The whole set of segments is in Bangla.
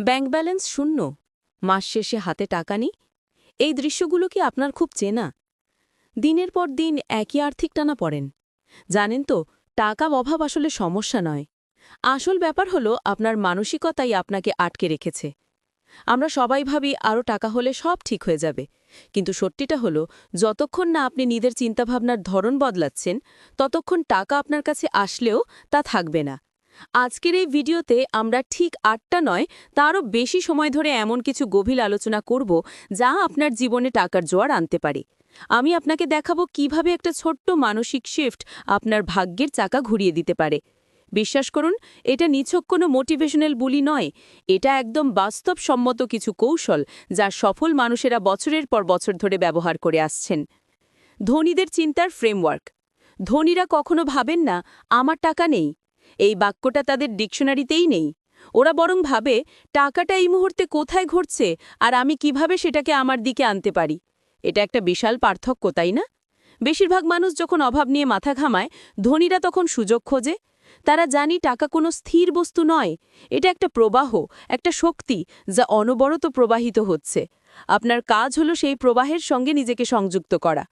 ব্যাংক ব্যালেন্স শূন্য। মাস শেষে হাতে টাকা নেই। এই দৃশ্যগুলো কি আপনার খুব চেনা? দিনের পর দিন একই আর্থিক টানা পড়েন। জানেন তো টাকা অভাব আসলে সমস্যা নয়। আসল ব্যাপার হলো, আপনার মানসিকতাই আপনাকে আটকে রেখেছে। আমরা সবাই ভাবি আরও টাকা হলে সব ঠিক হয়ে যাবে। কিন্তু সত্যিটা হলো, যতক্ষণ না আপনি নিজের চিন্তাভাবনার ধরন বদলাচ্ছেন, ততক্ষণ টাকা আপনার কাছে আসলেও তা থাকবে না। আজকের এই ভিডিওতে আমরা ঠিক আটটা নয়, তারও বেশি সময় ধরে এমন কিছু গভীর আলোচনা করব যা আপনার জীবনে টাকার জোয়ার আনতে পারে। আমি আপনাকে দেখাবো কীভাবে একটা ছোট্ট মানসিক শিফট আপনার ভাগ্যের চাকা ঘুরিয়ে দিতে পারে। বিশ্বাস করুন, এটা নিছক কোনো মোটিভেশনাল বুলি নয়, এটা একদম বাস্তবসম্মত কিছু কৌশল যা সফল মানুষেরা বছরের পর বছর ধরে ব্যবহার করে আসছেন। ধনীদের চিন্তার ফ্রেমওয়ার্ক ধনীরা কখনো ভাবেন না, আমার টাকা নেই। এই বাক্যটা তাদের ডিকশনারিতেই নেই। ওরা বরং ভাবে, টাকাটা এই মুহূর্তে কোথায় ঘটছে আর আমি কীভাবে সেটাকে আমার দিকে আনতে পারি? এটা একটা বিশাল পার্থক্য, তাই না? বেশিরভাগ মানুষ যখন অভাব নিয়ে মাথা ঘামায়, ধনীরা তখন সুযোগ খোঁজে। তারা জানি টাকা কোনো স্থির বস্তু নয়। এটা একটা প্রবাহ, একটা শক্তি যা অনবরত প্রবাহিত হচ্ছে। আপনার কাজ হলো সেই প্রবাহের সঙ্গে নিজেকে সংযুক্ত করা।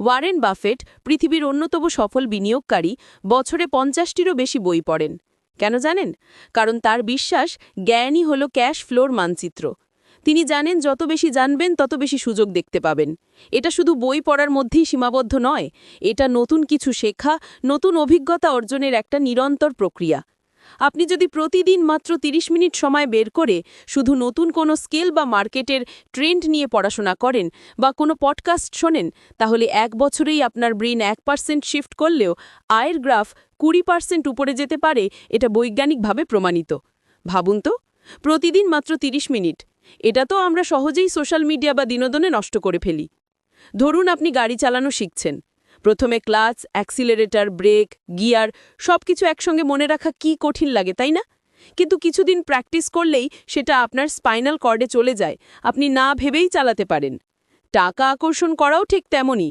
ওয়ারেন বাফেট পৃথিবীর অন্যতম সফল বিনিয়োগকারী বছরে পঞ্চাশটিরও বেশি বই পড়েন। কেন জানেন? কারণ তার বিশ্বাস জ্ঞানই হল ক্যাশ ফ্লোর মানচিত্র। তিনি জানেন যত বেশি জানবেন, তত বেশি সুযোগ দেখতে পাবেন। এটা শুধু বই পড়ার মধ্যেই সীমাবদ্ধ নয়, এটা নতুন কিছু শেখা, নতুন অভিজ্ঞতা অর্জনের একটা নিরন্তর প্রক্রিয়া। আপনি যদি প্রতিদিন মাত্র ৩০ মিনিট সময় বের করে শুধু নতুন কোনো স্কেল বা মার্কেটের ট্রেন্ড নিয়ে পড়াশোনা করেন বা কোনো পডকাস্ট শোনেন, তাহলে এক বছরেই আপনার ব্রেন এক পার্সেন্ট শিফট করলেও আয়ের গ্রাফ কুড়ি পার্সেন্ট উপরে যেতে পারে এটা বৈজ্ঞানিকভাবে প্রমাণিত। ভাবুন তো, প্রতিদিন মাত্র ৩০ মিনিট, এটা তো আমরা সহজেই সোশ্যাল মিডিয়া বা বিনোদনে নষ্ট করে ফেলি। ধরুন আপনি গাড়ি চালানো শিখছেন। প্রথমে ক্লাচ, অ্যাক্সিলারেটর, ব্রেক, গিয়ার সব কিছু একসঙ্গে মনে রাখা কি কঠিন লাগে, তাই না? কিন্তু কিছুদিন প্র্যাকটিস করলেই সেটা আপনার স্পাইনাল কর্ডে চলে যায়, আপনি না ভেবেই চালাতে পারেন। টাকা আকর্ষণ করাও ঠিক তেমনই।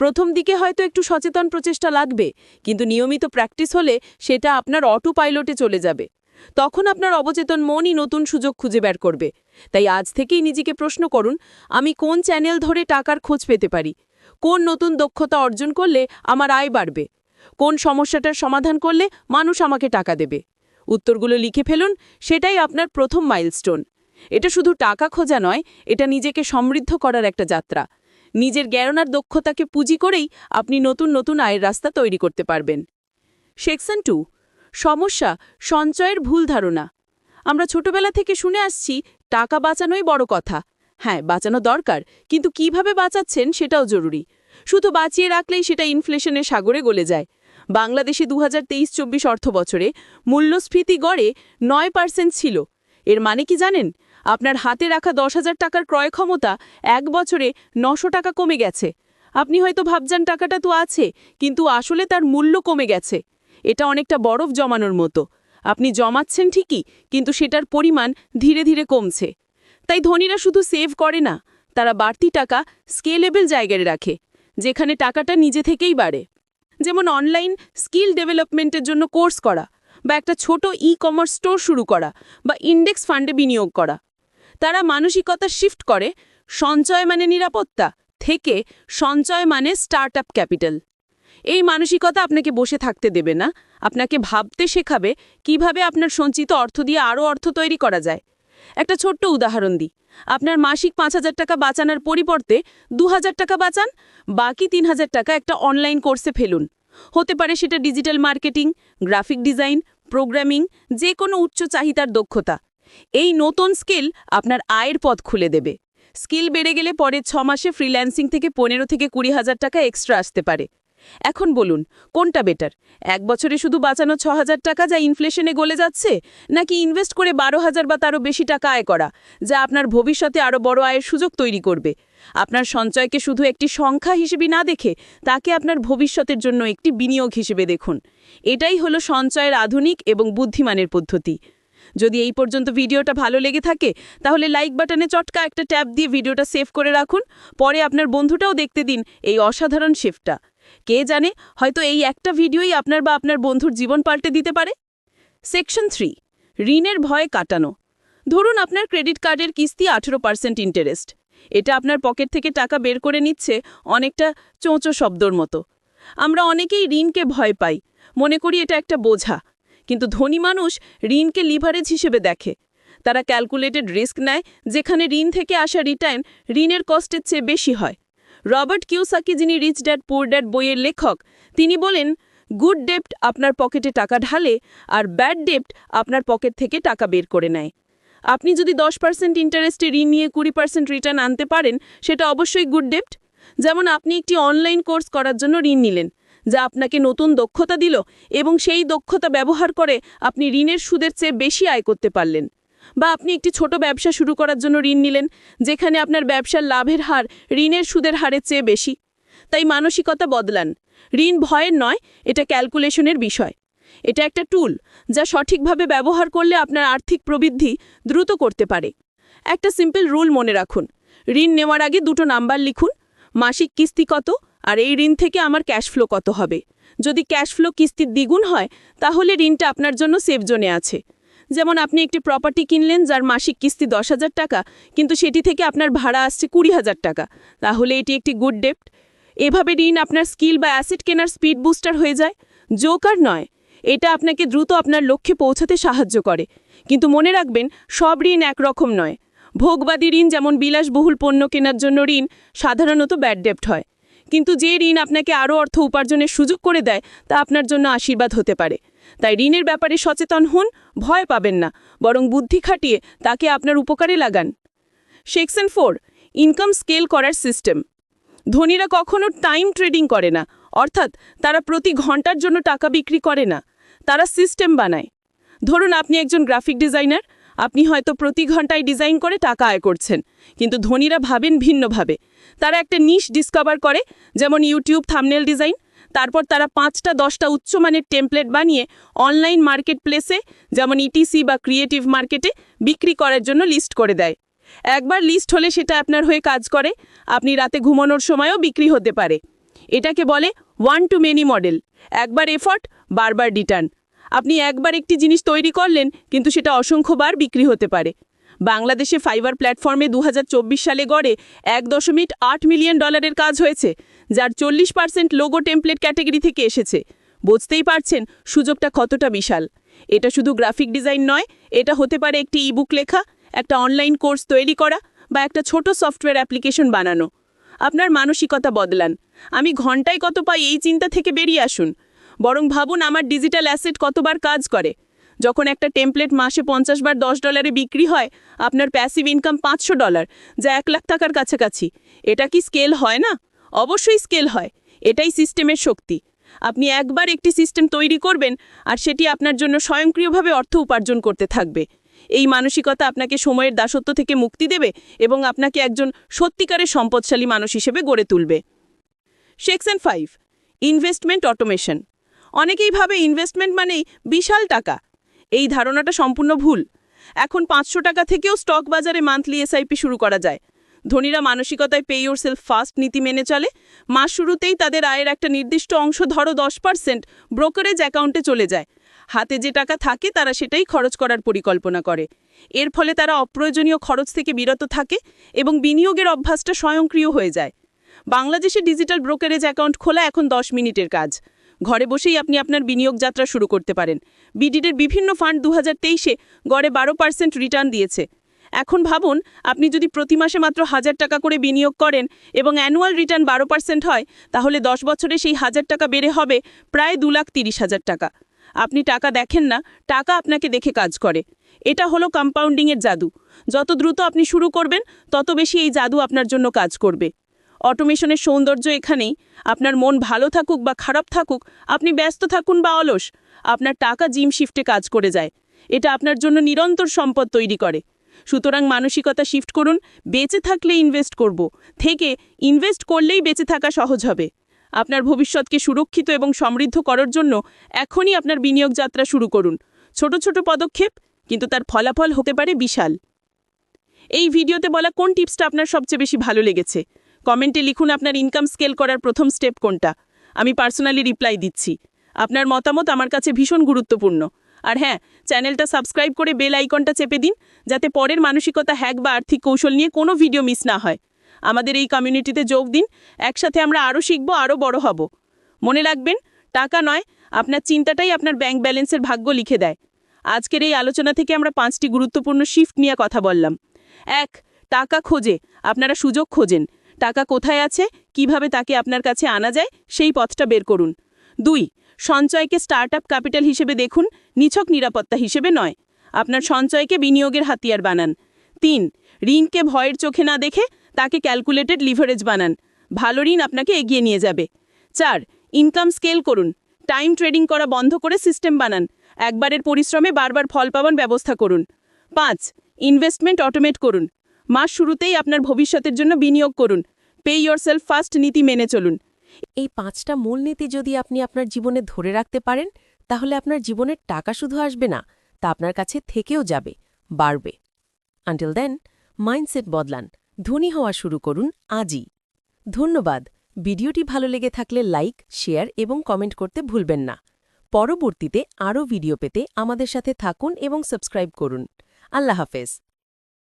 প্রথম দিকে হয়তো একটু সচেতন প্রচেষ্টা লাগবে, কিন্তু নিয়মিত প্র্যাকটিস হলে সেটা আপনার অটো পাইলটে চলে যাবে। তখন আপনার অবচেতন মনই নতুন সুযোগ খুঁজে বের করবে। তাই আজ থেকেই নিজেকে প্রশ্ন করুন, আমি কোন চ্যানেল ধরে টাকার খোঁজ পেতে পারি? কোন নতুন দক্ষতা অর্জন করলে আমার আয় বাড়বে? কোন সমস্যাটার সমাধান করলে মানুষ আমাকে টাকা দেবে? উত্তরগুলো লিখে ফেলুন, সেটাই আপনার প্রথম মাইলস্টোন। এটা শুধু টাকা খোঁজা নয়, এটা নিজেকে সমৃদ্ধ করার একটা যাত্রা। নিজের জ্ঞানার দক্ষতাকে পুঁজি করেই আপনি নতুন নতুন আয়ের রাস্তা তৈরি করতে পারবেন। সেকশন টু, সমস্যা, সঞ্চয়ের ভুল ধারণা। আমরা ছোটবেলা থেকে শুনে আসছি, টাকা বাঁচানোই বড় কথা। হ্যাঁ বাঁচানো দরকার, কিন্তু কীভাবে বাঁচাচ্ছেন সেটাও জরুরি। শুধু বাঁচিয়ে রাখলেই সেটা ইনফ্লেশনের সাগরে গলে যায়। বাংলাদেশে দু হাজার তেইশ চব্বিশ অর্থ বছরে মূল্যস্ফীতি গড়ে নয় পার্সেন্ট ছিল। এর মানে কি জানেন? আপনার হাতে রাখা দশ হাজার টাকার ক্রয় ক্ষমতা এক বছরে নশো টাকা কমে গেছে। আপনি হয়তো ভাবজান টাকাটা তো আছে, কিন্তু আসলে তার মূল্য কমে গেছে। এটা অনেকটা বরফ জমানোর মতো। আপনি জমাচ্ছেন ঠিকই, কিন্তু সেটার পরিমাণ ধীরে ধীরে কমছে। তাই ধনীরা শুধু সেভ করে না, তারা বাড়তি টাকা স্কেলেবল জায়গায় রাখে। যেখানে টাকাটা নিজে থেকেই বাড়ে। যেমন অনলাইন স্কিল ডেভেলপমেন্টের জন্য কোর্স করা বা একটা ছোট ই কমার্স স্টোর শুরু করা বা ইন্ডেক্স ফান্ডে বিনিয়োগ করা। তারা মানসিকতা শিফট করে, সঞ্চয় মানে নিরাপত্তা, থেকে সঞ্চয় মানে স্টার্ট আপ ক্যাপিটাল এই মানসিকতা আপনাকে বসে থাকতে দেবে না, আপনাকে ভাবতে শেখাবে কীভাবে আপনার সঞ্চিত অর্থ দিয়ে আরও অর্থ তৈরি করা যায়। একটা ছোট্ট উদাহরণ দিই। আপনার মাসিক পাঁচ হাজার টাকা বাঁচানোর পরিবর্তে দু হাজার টাকা বাঁচান, বাকি তিন হাজার টাকা একটা অনলাইন কোর্সে ফেলুন। হতে পারে সেটা digital marketing graphic design programming যে কোনো উচ্চ চাহিদার দক্ষতা। এই নতুন স্কিল আপনার আয়ের পথ খুলে দেবে। স্কিল বেড়ে গেলে পরে ছ মাসে ফ্রিল্যান্সিং থেকে পনেরো থেকে কুড়ি হাজার টাকা এক্সট্রা আসতে পারে। এখন বলুন, কোনটা বেটার এক বছরে শুধু বাঁচানো ছ হাজার টাকা যা ইনফ্লেশনে গলে যাচ্ছে, নাকি ইনভেস্ট করে বারো হাজার বা তারও বেশি টাকা আয় করা, যা আপনার ভবিষ্যতে আরও বড় আয়ের সুযোগ তৈরি করবে? আপনার সঞ্চয়কে শুধু একটি সংখ্যা হিসেবে না দেখে, তাকে আপনার ভবিষ্যতের জন্য একটি বিনিয়োগ হিসেবে দেখুন। এটাই হলো সঞ্চয়ের আধুনিক এবং বুদ্ধিমানের পদ্ধতি। যদি এই পর্যন্ত ভিডিওটা ভালো লেগে থাকে, তাহলে লাইক বাটনে চটকা একটা ট্যাপ দিয়ে ভিডিওটা সেভ করে রাখুন। পরে আপনার বন্ধুটাও দেখতে দিন এই অসাধারণ শিফটটা কে জানে, হয়তো এই একটা ভিডিওই আপনার বা আপনার বন্ধুর জীবন পাল্টে দিতে পারে? সেকশন থ্রি, ঋণের ভয়ে কাটানো। ধরুন আপনার ক্রেডিট কার্ডের কিস্তি আঠেরো পার্সেন্ট ইন্টারেস্ট। এটা আপনার পকেট থেকে টাকা বের করে নিচ্ছে অনেকটা চোঁচো শব্দর মতো। আমরা অনেকেই ঋণকে ভয় পাই। মনে করি এটা একটা বোঝা। কিন্তু ধনী মানুষ ঋণকে লিভারেজ হিসেবে দেখে। তারা ক্যালকুলেটেড রিস্ক নেয়, যেখানে ঋণ থেকে আসা রিটার্ন ঋণের কস্টের চেয়ে বেশি হয়। রবার্ট কিউসাকি, যিনি রিচ ড্যাড, পুর ড্যাড বইয়ের লেখক, তিনি বলেন, গুড ডেপ্ট আপনার পকেটে টাকা ঢালে আর ব্যাড ডেপ্ট আপনার পকেট থেকে টাকা বের করে নেয়। আপনি যদি দশ পার্সেন্ট ইন্টারেস্টে ঋণ নিয়ে কুড়ি পার্সেন্ট রিটার্ন আনতে পারেন, সেটা অবশ্যই গুড ডেপ্ট। যেমন আপনি একটি অনলাইন কোর্স করার জন্য ঋণ নিলেন, যা আপনাকে নতুন দক্ষতা দিল এবং সেই দক্ষতা ব্যবহার করে আপনি ঋণের সুদের চেয়ে বেশি আয় করতে পারলেন। বা আপনি একটি ছোট ব্যবসা শুরু করার জন্য ঋণ নিলেন, যেখানে আপনার ব্যবসার লাভের হার, ঋণের সুদের হারের চেয়ে বেশি। তাই মানসিকতা বদলান। ঋণ ভয়ের নয়, এটা ক্যালকুলেশনের বিষয়। এটা একটা টুল, যা সঠিকভাবে ব্যবহার করলে আপনার আর্থিক প্রবৃদ্ধি দ্রুত করতে পারে। একটা সিম্পল রুল মনে রাখুন। ঋণ নেওয়ার আগে দুটো নাম্বার লিখুন, মাসিক কিস্তি কত আর এই ঋণ থেকে আমার ক্যাশ ফ্লো কত হবে। যদি ক্যাশ ফ্লো কিস্তির দ্বিগুণ হয়, তাহলে ঋণটা আপনার জন্য সেফ জোনে আছে। যেমন আপনি একটি প্রপার্টি কিনলেন যার মাসিক কিস্তি দশ হাজার টাকা, কিন্তু সেটি থেকে আপনার ভাড়া আসছে কুড়ি হাজার টাকা। তাহলে এটি একটি গুড ডেপ্ট এভাবে ঋণ আপনার স্কিল বা অ্যাসেট কেনার স্পিড বুস্টার হয়ে যায়। জোকার নয়, এটা আপনাকে দ্রুত আপনার লক্ষ্যে পৌঁছাতে সাহায্য করে। কিন্তু মনে রাখবেন, সব ঋণ একরকম নয়। ভোগবাদী ঋণ যেমন বিলাসবহুল পণ্য কেনার জন্য ঋণ, সাধারণত ব্যাড ডেপ্ট হয়। কিন্তু যে ঋণ আপনাকে আরও অর্থ উপার্জনের সুযোগ করে দেয়, তা আপনার জন্য আশীর্বাদ হতে পারে। তাই ঋণের ব্যাপারে সচেতন হন, ভয় পাবেন না, বরং বুদ্ধি খাটিয়ে তাকে আপনার উপকারে লাগান। সেকশন ফোর, ইনকাম স্কেল করার সিস্টেম। ধনীরা কখনো টাইম ট্রেডিং করে না, অর্থাৎ তারা প্রতি ঘণ্টার জন্য টাকা বিক্রি করে না, তারা সিস্টেম বানায়। ধরুন আপনি একজন গ্রাফিক ডিজাইনার, আপনি হয়তো প্রতি ঘন্টায় ডিজাইন করে টাকা আয় করছেন, কিন্তু ধনীরা ভাবেন ভিন্নভাবে। তারা একটা নিশ ডিসকভার করে, যেমন ইউটিউব থামনেল ডিজাইন তারপর তারা পাঁচটা, দশটা উচ্চমানের টেমপ্লেট বানিয়ে অনলাইন মার্কেট প্লেসে যেমন ইটিসি বা ক্রিয়েটিভ মার্কেটে বিক্রি করার জন্য লিস্ট করে দেয়। একবার লিস্ট হলে সেটা আপনার হয়ে কাজ করে। আপনি রাতে ঘুমানোর সময়ও বিক্রি হতে পারে। এটাকে বলে ওয়ান টু মেনি মডেল একবার এফর্ট বারবার রিটার্ন আপনি একবার একটি জিনিস তৈরি করলেন, কিন্তু সেটা অসংখ্যবার বিক্রি হতে পারে। বাংলাদেশে ফাইবার প্ল্যাটফর্মে দু হাজার চব্বিশ সালে গড়ে এক দশমিক আট মিলিয়ন ডলারের কাজ হয়েছে। যার চল্লিশ পার্সেন্ট লোগো টেমপ্লেট ক্যাটেগরি থেকে এসেছে। বুঝতেই পারছেন সুযোগটা কতটা বিশাল। এটা শুধু গ্রাফিক ডিজাইন নয়, এটা হতে পারে একটি ইবুক লেখা, একটা অনলাইন কোর্স তৈরি করা বা একটা ছোট সফটওয়্যার অ্যাপ্লিকেশন বানানো। আপনার মানসিকতা বদলান। আমি ঘন্টায় কত পাই এই চিন্তা থেকে বেরিয়ে আসুন। বরং ভাবুন আমার ডিজিটাল অ্যাসেট কতবার কাজ করে। যখন একটা টেমপ্লেট মাসে পঞ্চাশ বার দশ ডলারে বিক্রি হয়, আপনার প্যাসিভ ইনকাম পাঁচশো ডলার, যা এক লাখ টাকার কাছাকাছি। এটা কি স্কেল হয় না? অবশ্যই স্কেল হয়, এটাই সিস্টেমের শক্তি। আপনি একবার একটি সিস্টেম তৈরি করবেন আর সেটি আপনার জন্য স্বয়ংক্রিয়ভাবে অর্থ উপার্জন করতে থাকবে। এই মানসিকতা আপনাকে সময়ের দাসত্ব থেকে মুক্তি দেবে এবং আপনাকে একজন সত্যিকারের সম্পদশালী মানুষ হিসেবে গড়ে তুলবে। Section five, investment automation. অনেকেই ভাবে ইনভেস্টমেন্ট মানেই বিশাল টাকা। এই ধারণাটা সম্পূর্ণ ভুল। এখন পাঁচশো টাকা থেকেও স্টক বাজারে মান্থলি এসআইপি শুরু করা যায়। ধনীরা মানসিকতায় পে ইউর সেলফ ফাস্ট নীতি মেনে চলে। মাস শুরুতেই তাদের আয়ের একটা নির্দিষ্ট অংশ ধরো দশ পার্সেন্ট ব্রোকারেজ অ্যাকাউন্টে চলে যায়। হাতে যে টাকা থাকে তারা সেটাই খরচ করার পরিকল্পনা করে। এর ফলে তারা অপ্রয়োজনীয় খরচ থেকে বিরত থাকে এবং বিনিয়োগের অভ্যাসটা স্বয়ংক্রিয় হয়ে যায়। বাংলাদেশে ডিজিটাল ব্রোকারেজ অ্যাকাউন্ট খোলা এখন দশ মিনিটের কাজ। ঘরে বসেই আপনি আপনার বিনিয়োগ যাত্রা শুরু করতে পারেন। বিডিডের বিভিন্ন ফান্ড দু হাজার তেইশে গড়ে বারো পার্সেন্ট রিটার্ন দিয়েছে। এখন ভাবুন, আপনি যদি প্রতি মাসে মাত্র হাজার টাকা করে বিনিয়োগ করেন এবং অ্যানুয়াল রিটার্ন বারো পার্সেন্ট হয়, তাহলে দশ বছরে সেই হাজার টাকা বেড়ে হবে প্রায় দু লাখ তিরিশ হাজার টাকা। আপনি টাকা দেখেন না, টাকা আপনাকে দেখে কাজ করে। এটা হলো কম্পাউন্ডিংয়ের জাদু। যত দ্রুত আপনি শুরু করবেন, তত বেশি এই জাদু আপনার জন্য কাজ করবে। অটোমেশনের সৌন্দর্য এখানেই। আপনার মন ভালো থাকুক বা খারাপ থাকুক, আপনি ব্যস্ত থাকুন বা অলস। আপনার টাকা জিম শিফটে কাজ করে যায়। এটা আপনার জন্য নিরন্তর সম্পদ তৈরি করে। সুতরাং মানসিকতা শিফট করুন, বেঁচে থাকলে ইনভেস্ট করব। থেকে ইনভেস্ট করলেই বেঁচে থাকা সহজ হবে। আপনার ভবিষ্যৎকে সুরক্ষিত এবং সমৃদ্ধ করার জন্য এখনই আপনার বিনিয়োগ যাত্রা শুরু করুন। ছোট ছোট পদক্ষেপ, কিন্তু তার ফলাফল হতে পারে বিশাল। এই ভিডিওতে বলা কোন টিপসটা আপনার সবচেয়ে বেশি ভালো লেগেছে? কমেন্টে লিখুন আপনার ইনকাম স্কেল করার প্রথম স্টেপ কোনটা। আমি পার্সোনালি রিপ্লাই দিচ্ছি। আপনার মতামত আমার কাছে ভীষণ গুরুত্বপূর্ণ। আর হ্যাঁ চ্যানেলটা সাবস্ক্রাইব করে বেল আইকনটা চেপে দিন, যাতে পরের মানসিকতা হ্যাক বা আর্থিক কৌশল নিয়ে কোনো ভিডিও মিস না হয়। আমাদের এই কমিউনিটিতে যোগ দিন, একসাথে আমরা আরও শিখব আরও বড় হব। মনে রাখবেন, টাকা নয়, আপনার চিন্তাটাই আপনার ব্যাংক ব্যালেন্সের ভাগ্য লিখে দেয়। আজকের এই আলোচনা থেকে আমরা পাঁচটি গুরুত্বপূর্ণ শিফট নিয়ে কথা বললাম। এক, টাকা খোঁজে, আপনারা সুযোগ খোঁজেন। টাকা কোথায় আছে, কীভাবে তাকে আপনার কাছে আনা যায়, সেই পথটা বের করুন। দুই সঞ্চয়কে স্টার্টআপ ক্যাপিটাল হিসেবে দেখুন, নিছক নিরাপত্তা হিসেবে নয়। আপনার সঞ্চয়কে বিনিয়োগের হাতিয়ার বানান। তিন, ঋণকে ভয়ের চোখে না দেখে তাকে ক্যালকুলেটেড লিভারেজ বানান। ভালো ঋণ আপনাকে এগিয়ে নিয়ে যাবে। চার, ইনকাম স্কেল করুন। টাইম ট্রেডিং করা বন্ধ করে সিস্টেম বানান। একবারের পরিশ্রমে বারবার ফল পাওয়ার ব্যবস্থা করুন। পাঁচ, ইনভেস্টমেন্ট অটোমেট করুন। মাস শুরুতেই আপনার ভবিষ্যতের জন্য বিনিয়োগ করুন। পে ইয়োর সেলফ ফার্স্ট নীতি মেনে চলুন। এই পাঁচটা মূলনীতি যদি আপনি আপনার জীবনে ধরে রাখতে পারেন, তাহলে আপনার জীবনের টাকা শুধু আসবে না, তা আপনার কাছে থেকেও যাবে, বাড়বে। আন্টিল দেন মাইন্ডসেট বদলান, ধনী হওয়া শুরু করুন আজই। ধন্যবাদ, ভিডিওটি ভালো লেগে থাকলে লাইক, শেয়ার এবং কমেন্ট করতে ভুলবেন না। পরবর্তীতে আরও ভিডিও পেতে আমাদের সাথে থাকুন এবং সাবস্ক্রাইব করুন। আল্লাহ হাফেজ।